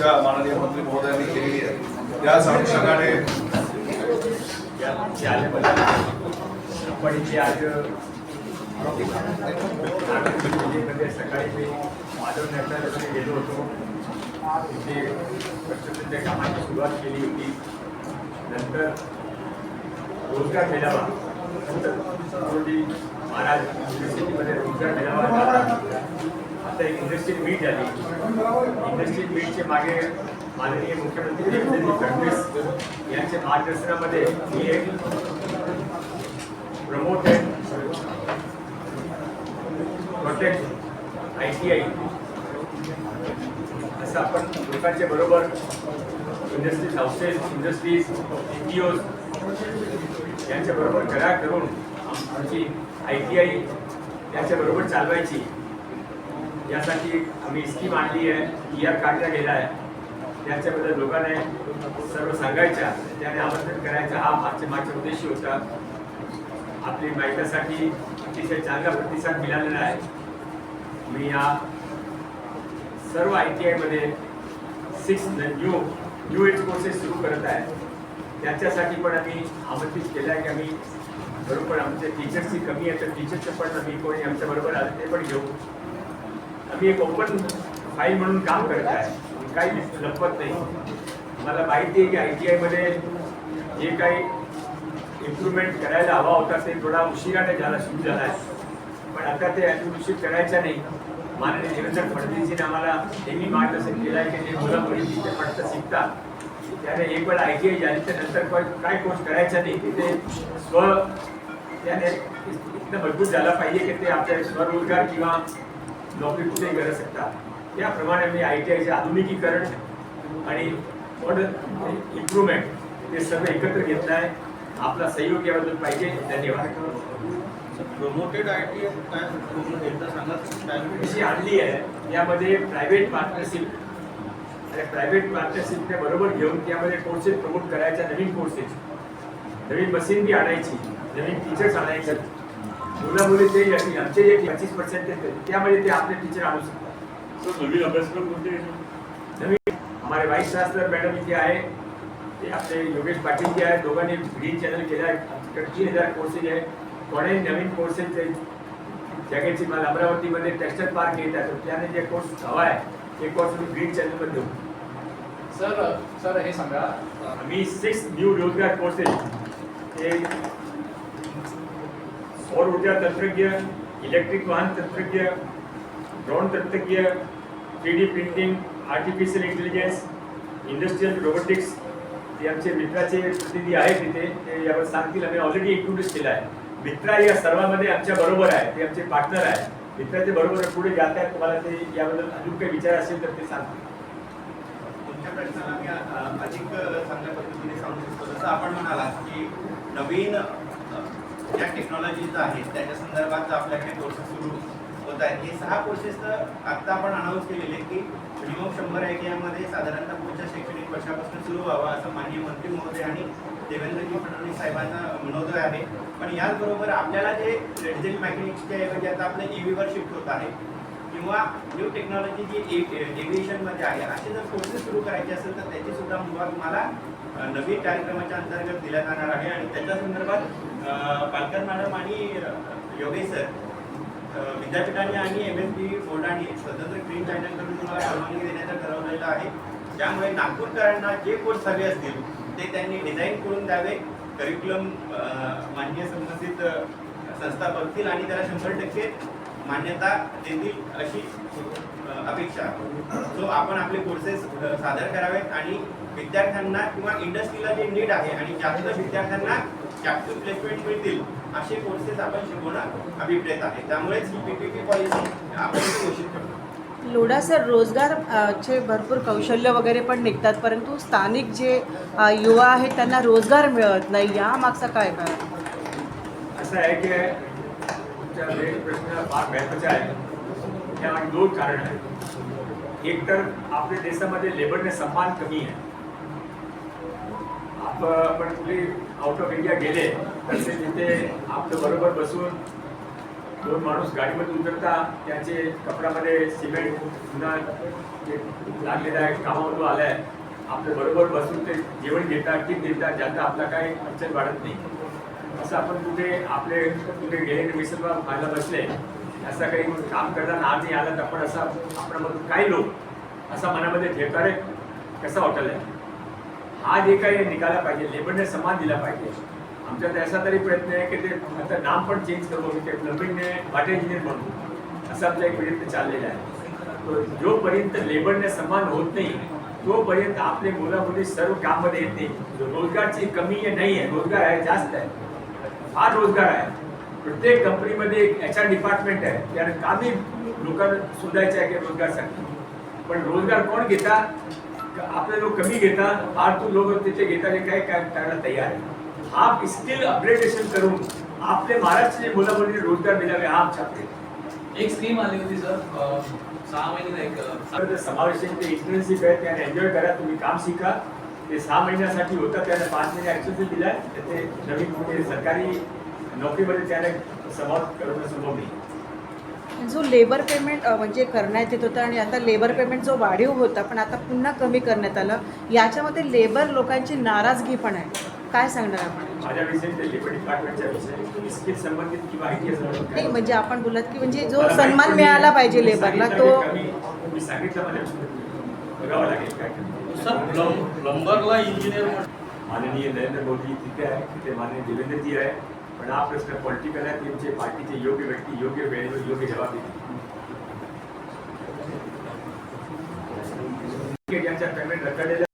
आमच्या माननीय मंत्री महोदयांनी केलेली आहे. त्याच अनुषंगाने सकाळी मी माधव गेलो होतो. तिथे कन्स्ट्रक्शनच्या कामाची सुरुवात केली होती. नंतर रोजगार मेळावा. महाराज युनिव्हर्सिटीमध्ये रोजगार मेळावा आता एक इंडस्ट्रियल मीट झाली. इंडस्ट्रियल मीटचे मागे माननीय मुख्यमंत्री देवेंद्र फडणवीस यांच्या मार्गदर्शनामध्ये मी एक promoted protect I T I असं आपण लोकांच्या बरोबर industries houses industries N G Os यांच्याबरोबर करार करून आमची आय टी आय यांच्याबरोबर चालवायची. यासाठी आम्ही स्कीम आणली आहे. पी आर काढला गेला आहे. त्याच्याबद्दल लोकांना सर्व सांगायच्या त्याने आमंत्रण करायचा. हा मागच्या मागचा उद्देश होता. आपली माहितीसाठी अतिशय चांगला प्रतिसाद मिळालेला आहे. मी या सर्व आय टी आयमध्ये six new new age courses सुरू करत आहे. त्याच्यासाठी पण आम्ही आमंत्रित केलं आहे की आम्ही बरोबर आमच्या टीचर्सची कमी आहे तर टीचर्सचे पण आम्ही कोणी आमच्याबरोबर आले ते पण घेऊ. आम्ही एक ओपन फाईल म्हणून काम करत आहे. काही लपत नाही. मला माहिती आहे की आय टी आयमध्ये जे काही इम्प्रूव्हमेंट करायला हवा होता ते थोडा उशिराने झाला सुरू झाला आहे. पण आता ते अजून उशीर करायचा नाही. माननीय देवेंद्र फडणवीसजीने आम्हाला नेहमी मार्गदर्शन केलं आहे की जे मुलं मुली तिथे पडतं शिकतात. त्याने एक वेळा आय टी आय झाली तर नंतर काय- कोर्स करायचा नाही. तिथे स्व त्याने इतकं मजबूत झाला पाहिजे की ते आपल्या स्वरोजगार किंवा नोकरी कुठेही करू शकतात त्याप्रमाणे मी आय टी आयचे आधुनिकीकरण आणि मॉडर्न इम्प्रूव्हमेंट ते सर्व एकत्र घेतलं आहे आपला सहयोग याबद्दल पाहिजे. धन्यवाद. प्रमोटेड आय टी काय काय अशी आणली आहे यामध्ये प्रायव्हेट पार्टनरशिप आणि प्रायव्हेट पार्टनरशिपने बरोबर घेऊन त्यामध्ये कोर्सेस प्रमोट करायच्या नवीन कोर्सेस नवीन मशीन बी आणायची नवीन टीचर्स आणायचे. मुलं मुली ते. आमचे जे पच्चीस पर्सेंट त्यामध्ये ते आपले टीचर आणू शकतात. नवीन अभ्यासक्रम कोणते नवीन हमारे वाईस चान्सलर मॅडम इथे आहे. ते आपले योगेश पाटील जे आहे दोघांनी ग्रीन चॅनल केलं आहे. आमच्याकडे तीन हजार कोर्सेस आहे. कोणी नवीन कोर्सेस जगाची मला अमरावतीमध्ये टेक्स्टाईल पार्क येत आहे. तर त्याने जे कोर्स हवा आहे ते कोर्स मी ग्रीन चॅनलमध्ये देऊ. सर सर हे सांगा. आम्ही सिक्स न्यू रोजगार कोर्सेस हे सौर ऊर्जा तंत्रज्ञ इलेक्ट्रिक वाहन तंत्रज्ञ ड्रोन तंत्रज्ञ three D printing artificial intelligence industrial robotics ते आमचे मित्राचे प्रतिनिधी आहेत तिथे ते यावर सांगतील. आम्ही ऑलरेडी इंट्रोड्यूस केलं आहे. मित्रा या सर्वांमध्ये आमच्या बरोबर आहे ते आमचे पार्टनर आहे मित्राचे बरोबर पुढे जात आहेत. तुम्हाला ते याबद्दल अजून काही विचार असेल तर ते सांगतील. तुमच्या प्रश्नाला मी अधिक चांगल्या पद्धतीने सांगू शकतो जसं आपण म्हणालात की नवीन ज्या टेक्नॉलॉजीज आहेत त्याच्या संदर्भात आपल्याकडे कोर्सेस सुरू होत आहेत. हे सहा कोर्सेस तर आत्ता आपण अनाऊन्स केलेले की मिनिमम शंभर आय टी आयमध्ये साधारणतः पुढच्या शैक्षणिक वर्षापासून सुरू व्हावा असं माननीय मंत्री महोदय आणि देवेंद्रजी फडणवीस साहेबांना मनोदय आहे. पण याचबरोबर आपल्याला जे रेडिझेल मॅकॅनिक्सच्या ऐवजी आता आपल्या व्हीवर शिफ्ट होत आहे. किंवा न्यू टेक्नॉलॉजी जी e, e, एव्हिएशनमध्ये आहे असे जर कोर्सेस सुरू करायचे असेल तर त्याची सुद्धा मुभा तुम्हाला नवीन कार्यक्रमाच्या अंतर्गत दिल्या जाणार आहे. आणि त्याच्या संदर्भात पालकर मॅडम आणि योगेश सर विद्यापीठाने आणि एम एस बी बोर्डाने स्वतंत्र ग्रीन चॅनलकडून तुम्हाला परवानगी देण्याचं ठरवलेलं आहे. त्यामुळे नागपूरकरांना जे कोर्स हवे असतील ते त्यांनी डिझाईन करून द्यावे. करिक्युलम मान्य संबंधित संस्था बघतील आणि त्याला शंभर टक्के मान्यता देतील अशी अपेक्षा सो आपण आपले कोर्सेस सादर करावेत आणि विद्यार्थ्यांना किंवा इंडस्ट्रीला जे नीड आहे आणि जास्त विद्यार्थ्यांना कॅप्टिव्ह प्लेसमेंट मिळतील असे कोर्सेस आपण शिकवणं अभिप्रेत आहे. त्यामुळेच ही पीपीपी पॉलिसी आपण घोषित करतो. लोढा सर रोजगार चे भरपूर कौशल्य वगैरे पण निघतात परंतु स्थानिक जे युवा आहेत त्यांना रोजगार मिळत नाही. या मागचा काय काय असं आहे की तुमच्या वेळ प्रश्न फार महत्त्वाचा आहे त्यामागे दोन कारण आहेत. एक तर आपल्या देशामध्ये लेबरने सन्मान कमी आहे. आपण कुठे आउट ऑफ इंडिया गेले तर ते तिथे आपलं बरोबर बसून दोन माणूस गाडीमध्ये उतरता त्यांचे कपड्यामध्ये सिमेंट पुन्हा लागलेलं आहे कामामधून आलाय. आपलं बरोबर बसून ते जेवण घेतात टीप देतात ज्याचा आपला काही अडचण वाढत नाही. असं आपण कुठे आपले कुठे गेले विसरला व्हायला बसले, असं काही काम करताना आज नाही आला तर आपण असा आपल्यामधून काही लोक असा मनामध्ये ठेवता रे कसं वाटलं आहे? हा जे काही निघाला पाहिजे, लेबरने समान दिला पाहिजे. आमचा तर असा तरी प्रयत्न आहे की ते आता नाम पण चेंज करू, ते प्लंबिंगने वाटर इंजिनियर म्हणू असा आमचा एक प्रयत्न चाललेला आहे. तो जोपर्यंत लेबरने समान होत नाही, तोपर्यंत आपले मुलं मुली सर्व काममध्ये येत नाही. रोजगारची कमी नाही आहे, रोज़गार आहे, जास्त आहे. फार रोज़गार आहे. प्रत्येक कंपनीमध्ये एक एच आर डिपार्टमेंट आहे. त्याने कामी लोकांना शोधायचं आहे की रोजगारसाठी. पण रोज़गार कोण घेतात आपले लोक कमी घेतात फालतू लोक तिथे घेतात जे काही काय करायला तयार आहे. हा स्किल अपग्रेडेशन करून आपले महाराष्ट्राचे मुला मुलींनी रोज़गार मिळावे हा आमचा प्रयत्न एक स्कीम आली होती सर सहा महिने समावेशन ते इंटर्नशिप आहे. त्याने एन्जॉय करा. तुम्ही काम शिका. ते सहा महिन्यासाठी होतं त्याने पाच महिने ॲक्सेस दिला आहे ते नवीन म्हणजे सरकारी नोकरीमध्ये त्याने समावेश करणं संभव नाही जो लेबर पेमेंट म्हणजे करण्यात येत होतं आणि आता लेबर पेमेंट जो वाढीव होता पण आता पुन्हा कमी करण्यात आलं. याच्यामध्ये लेबर लोकांची नाराजगी पण आहे. काय सांगणार आपण? माझ्या विषयी ते लेबर डिपार्टमेंटच्या विषयी स्किल संबंधित किंवा नाही म्हणजे आपण बोलत की म्हणजे जो सन्मान. मिळाला पाहिजे लेबरला तो मी सांगितलं मला. बघावं लागेल काय ते. सर प्लम प्लंबरला इंजिनियर माननीय नरेंद्र मोदी तिथे आहे तिथे माननीय देवेंद्रजी आहे पण हा प्रश्न पॉलिटिकल आहे त्यांचे पार्टीचे योग्य व्यक्ती योग्य वेळेवर योग्य जबाब देतील ज्यांच्या पेमेंट रखडलेलं